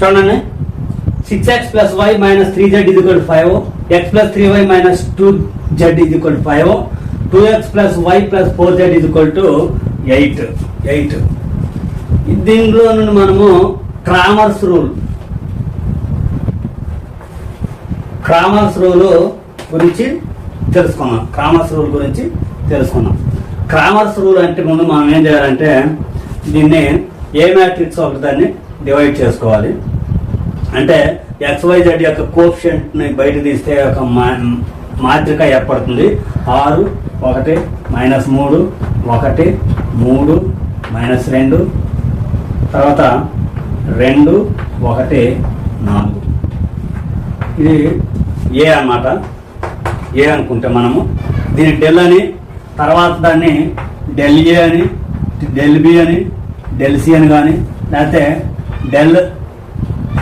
చూడండి. Six X plus Y minus three Z ఇది equal five X plus three Y minus two Z ఇది equal five two X plus Y plus four Z ఇది equal to eight eight దీనిలో నుండి మనము Cramer's rule Cramer's rule గురించి తెలుసుకున్నాం Cramer's rule గురించి తెలుసుకున్నాం క్రామర్స్ రూల్ అంటే ముందు మనం ఏం చేయాలంటే దీన్ని ఏ మ్యాట్రిక్స్ ఒకటి దాన్ని డివైడ్ చేసుకోవాలి. అంటే ఎక్స్వైజెడ్ యొక్క కోప్షెంట్ని బయట తీస్తే ఒక మా- మాత్రిక ఏర్పడుతుంది. ఆరు ఒకటి మైనస్ మూడు ఒకటి మూడు మైనస్ రెండు తర్వాత రెండు ఒకటి నాలుగు. ఇది ఏ అన్నమాట? ఏ అనుకుంటే మనము దీని డెల్ అని తర్వాత దాన్ని డెల్ ఏ e అని డెల్ బి అని డెల్ సి అని కానీ లేకపోతే డెల్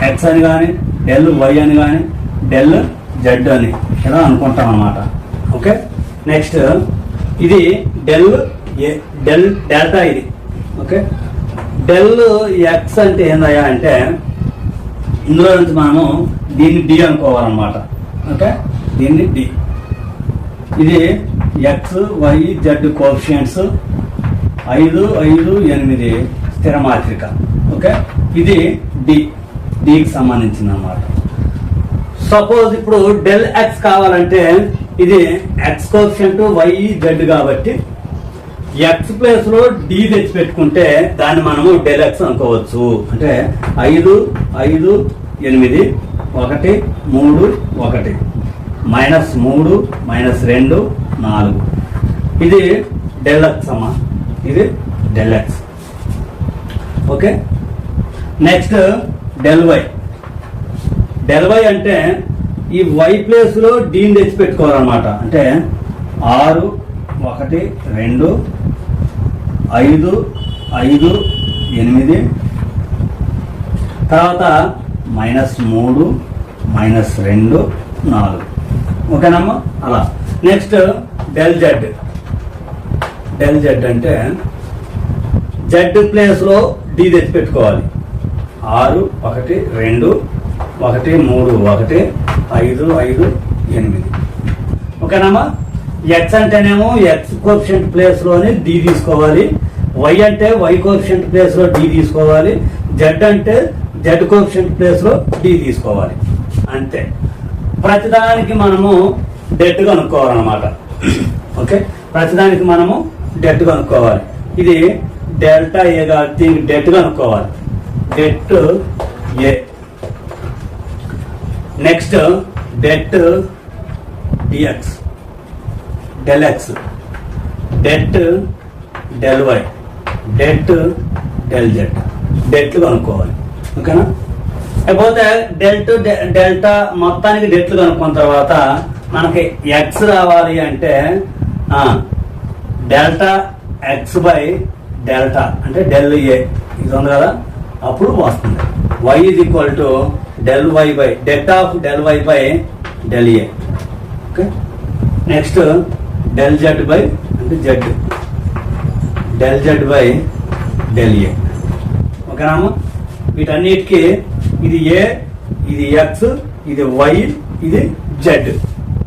ఎక్స్ అని కానీ డెల్ వై అని కానీ డెల్ జెడ్ అని ఇలా అనుకుంటాం అన్నమాట. ఓకే? నెక్స్ట్ ఇది డెల్ ఏ డెల్ డెల్టా ఇది. ఓకే? డెల్ ఎక్స్ అంటే ఏందయ్యా అంటే ఇందులో నుంచి మనము దీన్ని డి అనుకోవాలన్నమాట. ఓకే? దీన్ని డి. ఇది ఎక్స్ వై జెడ్ కోఫిషియంట్స్ ఐదు ఐదు ఎనిమిది స్థిర మాత్రిక. ఓకే? ఇది డి డికి సంబంధించింది అన్నమాట సపోజ్ ఇప్పుడు డెల్ ఎక్స్ కావాలంటే ఇది ఎక్స్ కోఫిషియంట్ వై జెడ్ కాబట్టి ఎక్స్ ప్లేస్లో డి తెచ్చి పెట్టుకుంటే దాన్ని మనము డెల్ ఎక్స్ అనుకోవచ్చు. అంటే ఐదు ఐదు ఎనిమిది ఒకటి మూడు ఒకటి. మైనస్ మూడు మైనస్ రెండు నాలుగు. ఇది డెల్ ఎక్స్ అమ్మా ఇది del X okay next del Y del Y అంటే ఈ వై ప్లేస్లో డీని తెచ్చి పెట్టుకోవాలన్నమాట అంటే ఆరు ఒకటి రెండు ఐదు ఐదు ఎనిమిది తర్వాత మైనస్ మూడు మైనస్ రెండు నాలుగు. ఓకేనమ్మా? అలా. Next del Z del Z అంటే జెడ్ ప్లేస్లో డీ తెచ్చి పెట్టుకోవాలి ఆరు ఒకటి రెండు ఒకటి మూడు ఒకటి ఐదు ఐదు ఎనిమిది. ఓకేనమ్మా? ఎక్స్ అంటేనేమో ఎక్స్ కోఫిషియంట్ ప్లేస్లోనే డి తీసుకోవాలి. వై అంటే వై కోఫిషియంట్ ప్లేస్లో డి తీసుకోవాలి. జెడ్ అంటే జెడ్ కోఫిషియంట్ ప్లేస్లో డి తీసుకోవాలి. అంతే. ప్రతిదానికి మనము డెట్ కనుక్కోవాలన్నమాట. ఓకే? ప్రతిదానికి మనము డెట్ కనుక్కోవాలి. ఇది డెల్టా ఏ కాబట్టి దీనికి డెట్ కనుక్కోవాలి. Det A. Next det D X. Del X. Det del Y. Det del Z. డెట్లు కనుక్కోవాలి. ఓకేనా? లేకపోతే డెల్ట్ డెల్టా మొత్తానికి డెట్లు కనుక్కున్న తర్వాత మనకి ఎక్స్ రావాలి అంటే డెల్టా ఎక్స్ బై డెల్టా. అంటే డెల్ ఏ. ఇది ఉంది కదా? అప్పుడు వస్తుంది. Y is equal to del Y by det of del Y by del A okay next del Z by అంటే Z del Z by del A ఓకేనామా వీటన్నిటికీ ఇది ఏ ఇది ఎక్స్ ఇది వై ఇది జెడ్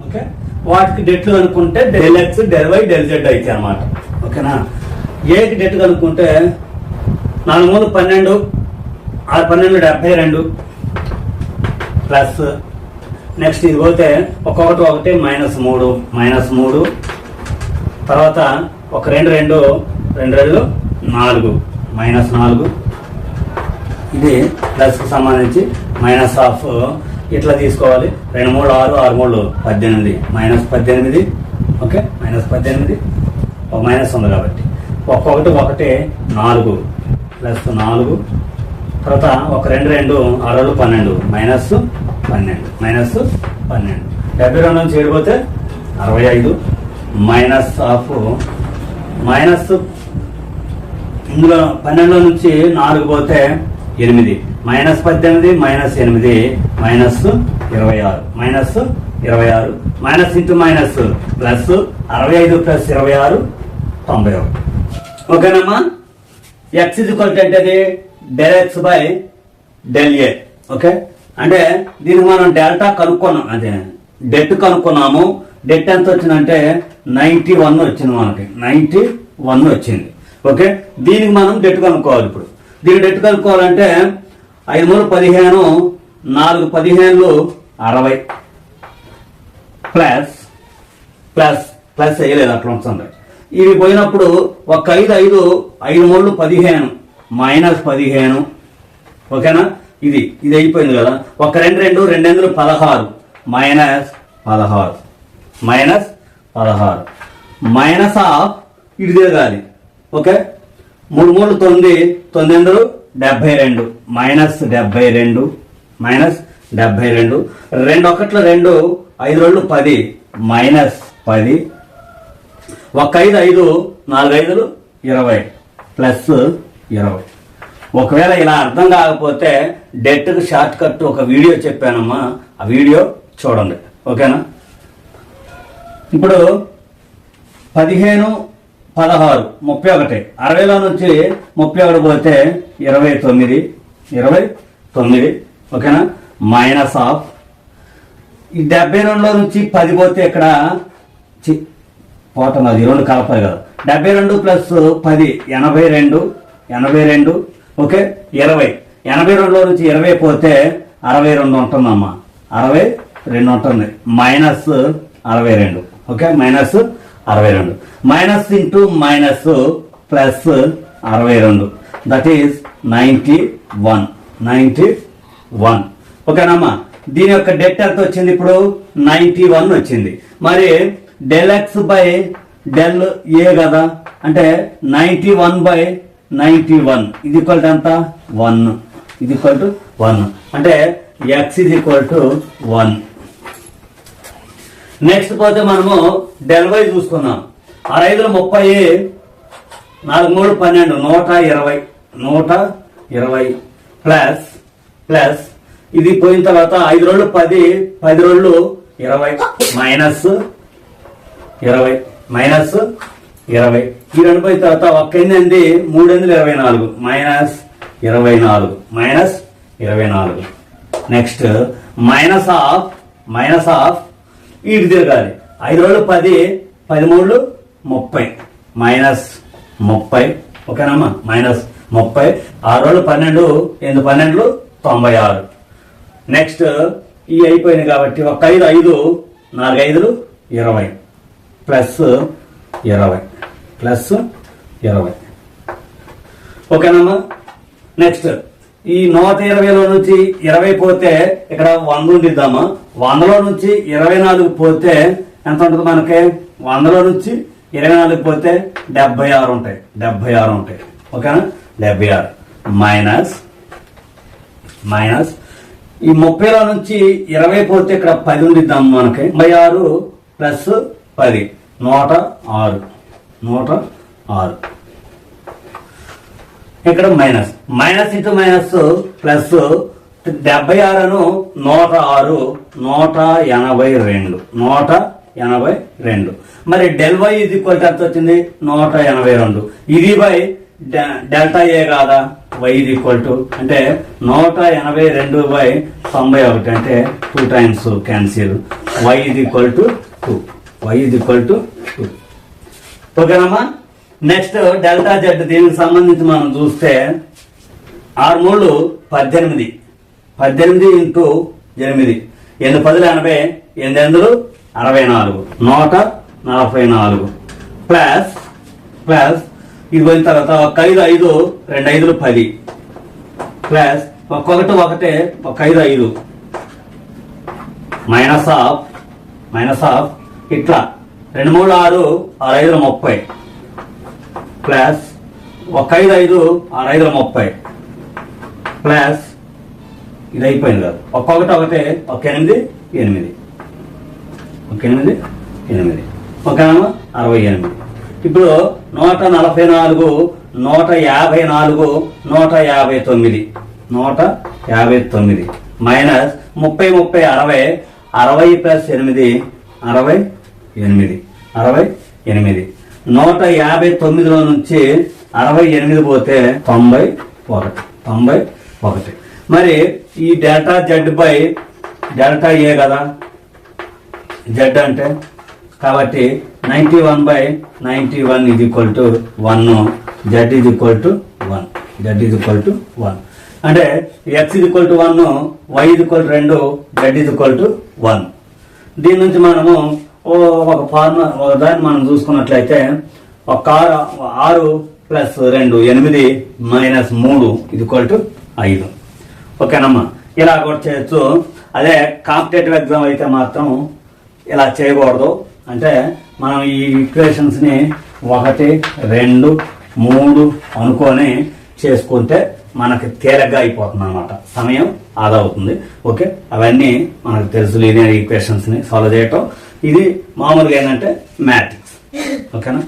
ఓకే వాటికి డెట్లు అనుకుంటే del X del Y del Z అయితే అనమాట ఓకేనా ఏకి డెట్ కనుక్కుంటే నాలుగు మూడు పన్నెండు. ఆరు పన్నెండు డెబ్బై రెండు ప్లస్ నెక్స్ట్ ఇది పోతే ఒక్కొక్కటి ఒకటి మైనస్ మూడు మైనస్ మూడు తర్వాత ఒక రెండు రెండు రెండు రెండు నాలుగు మైనస్ నాలుగు. ఇది ప్లస్కి సంబంధించి మైనస్ ఆఫ్ ఇట్లా తీసుకోవాలి. రెండు మూడు ఆరు ఆరు మూడు పద్దెనిమిది మైనస్ పద్దెనిమిది ఓకే? మైనస్ పద్దెనిమిది ఒక మైనస్ ఉంది కాబట్టి. ఒక్కొక్కటి ఒకటి నాలుగు ప్లస్ నాలుగు తర్వాత ఒక రెండు రెండు ఆరు పన్నెండు మైనస్ పన్నెండు మైనస్ పన్నెండు. డెబ్బై రెండు నుంచి ఏడిపోతే అరవై ఐదు మైనస్ ఆఫ్ మైనస్ ఇందులో పన్నెండు నుంచి నాలుగు పోతే ఎనిమిది. మైనస్ పద్దెనిమిది మైనస్ ఎనిమిది మైనస్ ఇరవై ఆరు. మైనస్ ఇరవై ఆరు మైనస్ ఇంటూ మైనస్ ప్లస్ అరవై ఐదు ప్లస్ ఇరవై ఆరు తొంభై ఒకటి. ఓకేనమ్మా? ఎక్స్ ఇది కొలితే అంటే del X by del A okay? అంటే దీనికి మనం డెల్టా కనుక్కున్నాం అదే డెట్ కనుక్కున్నాము. డెట్ ఎంత వచ్చిందంటే నైంటీ వన్ వచ్చింది మనకి నైంటీ వన్ వచ్చింది ఓకే? దీనికి మనం డెట్ కనుక్కోవాలి ఇప్పుడు. దీనికి డెట్ కనుక్కోవాలంటే ఐదు మూడు పదిహేను నాలుగు పదిహేనులు అరవై ప్లస్ ప్లస్ ప్లస్ వేయలేదు అట్లా ఉంటుంది ఇవి పోయినప్పుడు ఒక ఐదు ఐదు ఐదు మూడు పదిహేను మైనస్ పదిహేను. ఓకేనా? ఇది ఇది అయిపోయింది కదా? ఒక రెండు రెండు రెండెందులు పదహారు. మైనస్ పదహారు. మైనస్ పదహారు. మైనస్ ఆఫ్ ఇది తిరగాలి. ఓకే? మూడు మూడు తొమ్మిది తొమ్మిది ఎందులు డెబ్బై రెండు. మైనస్ డెబ్బై రెండు. మైనస్ డెబ్బై రెండు. రెండు ఒకట్ల రెండు ఐదు రెండు పది. మైనస్ పది. ఒక ఐదు ఐదు నాలుగు ఐదులు ఇరవై. ప్లస్ ఇరవై ఒకవేళ ఇలా అర్థం కాకపోతే డెట్కి షార్ట్ కట్ ఒక వీడియో చెప్పానమ్మా. ఆ వీడియో చూడండి. ఓకేనా? ఇప్పుడు పదిహేను పదహారు ముప్పై ఒకటి. అరవైలో నుంచి ముప్పై ఒకటి పోతే ఇరవై తొమ్మిది ఇరవై తొమ్మిది. ఓకేనా? మైనస్ ఆఫ్ ఈ డెబ్బై రెండులో నుంచి పది పోతే ఇక్కడ చి- పోతాం అది రెండు కలపాలి కదా. డెబ్బై రెండు ప్లస్ పది ఎనభై రెండు. ఎనభై రెండు ఓకే? ఇరవై. ఎనభై రెండులో నుంచి ఇరవై పోతే అరవై రెండు ఉంటుందమ్మ. అరవై రెండు ఉంటుంది. మైనస్ అరవై రెండు ఓకే? మైనస్ అరవై రెండు. మైనస్ ఇంటూ మైనస్ ప్లస్ అరవై రెండు. That is ninety one. Ninety one. ఓకేనమ్మా? దీని యొక్క డెట్ ఎంత వచ్చింది ఇప్పుడు? నైంటీ వన్ వచ్చింది. మరి del X by del A కదా? అంటే ninety one by ninety one. ఇది ఈక్వల్ టు ఎంత? వన్. ఇది ఈక్వల్ టు వన్. అంటే ఎక్స్ ఇది ఈక్వల్ టు వన్. నెక్స్ట్ పోతే మనము డెలివరీ చూసుకుందాం. ఆరు ముప్పై నాలుగు మూడు పన్నెండు నూట ఇరవై. నూట ఇరవై. ప్లస్ ప్లస్ ఇది పోయిన తర్వాత ఐదు రోజులు పది పది రోజులు ఇరవై. మైనస్ ఇరవై. మైనస్ ఇరవై. ఈ రెండు పోయిన తర్వాత ఒక్క అంది మూడు వందల ఇరవై నాలుగు. మైనస్ ఇరవై నాలుగు. మైనస్ ఇరవై నాలుగు. Next minus of minus of ఇటు తిరగాలి. ఐదు రోజులు పది పదిమూడు ముప్పై. మైనస్ ముప్పై. ఓకేనమ్మా? మైనస్ ముప్పై. ఆరు రోజులు పన్నెండు. ఎనిమిది పన్నెండు తొంభై ఆరు. నెక్స్ట్ ఈ అయిపోయింది కాబట్టి ఒక ఐదు ఐదు నాలుగు ఐదులు ఇరవై. ప్లస్ ఇరవై. ప్లస్ ఇరవై. ఓకేనమ్మా? నెక్స్ట్ ఈ నూట ఇరవైలో నుంచి ఇరవై పోతే ఇక్కడ వంద ఉండిద్దామా? వందలో నుంచి ఇరవై నాలుగు పోతే ఎంత ఉంటుంది మనకి? వందలో నుంచి ఇరవై నాలుగు పోతే డెబ్బై ఆరు ఉంటాయి. డెబ్బై ఆరు ఉంటాయి. ఓకేనా? డెబ్బై ఆరు. Minus minus. ఈ ముప్పైలో నుంచి ఇరవై పోతే ఇక్కడ పది ఉండిద్దాం మనకి? ముప్పై ఆరు ప్లస్ పది. నూట ఆరు. నూట ఆరు. ఇక్కడ minus. Minus into minus plus డెబ్బై ఆరును నూట ఆరు నూట ఎనభై రెండు. నూట ఎనభై రెండు. మరి డెల్వై ఇది ఈక్వల్ ఎంత వచ్చింది? నూట ఎనభై రెండు. ఇది బై డె- డెల్టా ఏ కాదా? వై ఇది ఈక్వల్ టు అంటే నూట ఎనభై రెండు బై తొంభై ఒకటి అంటే టూ టైమ్స్ క్యాన్సిల్. వై ఇది ఈక్వల్ టు టూ. వై ఇది ఈక్వల్ టు టూ. ఓకేనమ్మా? నెక్స్ట్ డెల్టా జెడ్ దీనికి సంబంధించి మనం చూస్తే ఆరు మూడు పద్దెనిమిది. పద్దెనిమిది ఇంటూ ఎనిమిది. ఎనిమిది పదులు ఎనభై ఎనిమిది ఎందులు అరవై నాలుగు. నూట నలభై నాలుగు. ప్లస్ ప్లస్ ఇది పోయిన తర్వాత ఒక ఐదు ఐదు రెండు ఐదులు పది. ప్లస్ ఒక్కొక్కటి ఒకటే ఒక ఐదు ఐదు. మైనస్ ఆఫ్ మైనస్ ఆఫ్ ఇట్లా. రెండు మూడు ఆరు ఆరు ఐదుల ముప్పై. ప్లస్ ఒక ఐదు ఐదు ఆరు ఐదుల ముప్పై. ప్లస్ ఇది అయిపోయింది కదా. ఒక్కొక్కటి ఒకటే ఒక ఎనిమిది. ఎనిమిది ఒక ఎనిమిది. ఎనిమిది ఓకేనా అరవై ఎనిమిది. ఇప్పుడు నూట నలభై నాలుగు నూట యాభై నాలుగు నూట యాభై తొమ్మిది. నూట యాభై తొమ్మిది. మైనస్ ముప్పై ముప్పై అరవై. అరవై ప్లస్ ఎనిమిది అరవై. ఎనిమిది. అరవై ఎనిమిది. నూట యాభై తొమ్మిదిలో నుంచి అరవై ఎనిమిది పోతే తొంభై ఒకటి. తొంభై ఒకటి. మరి ఈ delta Z by delta A కదా? జెడ్ అంటే? కాబట్టి ninety one by ninety one ఇది ఈక్వల్ టు వన్ జెడ్ ఇది ఈక్వల్ టు వన్ జెడ్ ఇది ఈక్వల్ టు వన్ అంటే ఎక్స్ ఇది ఈక్వల్ టు వన్ వై ఇది ఈక్వల్ రెండు జెడ్ ఇది ఈక్వల్ టు వన్ దీని నుంచి మనము ఒక ఫార్ములా ఒక దాన్ని మనం చూసుకున్నట్లయితే ఒక ఆరు ఆరు ప్లస్ రెండు ఎనిమిది మైనస్ మూడు ఇది ఈక్వల్ టు ఐదు. ఓకేనమ్మా? ఇలా కూడా చేయొచ్చు. అదే కాంపిటేటివ్ ఎగ్జామ్ అయితే మాత్రం ఇలా చేయకూడదు. అంటే మనం ఈ ఈక్వేషన్స్ని ఒకటి రెండు మూడు అనుకొని చేసుకుంటే మనకి తేలిగ్గా అయిపోతుంది అనమాట సమయం ఆదా అవుతుంది. ఓకే? అవన్నీ మనకు తెలుసు లీనియర్ ఈక్వేషన్స్ని సాల్వ్ చేయటం. ఇది మామూలుగా ఏంటంటే మ్యాట్రిక్స్. ఓకేనా?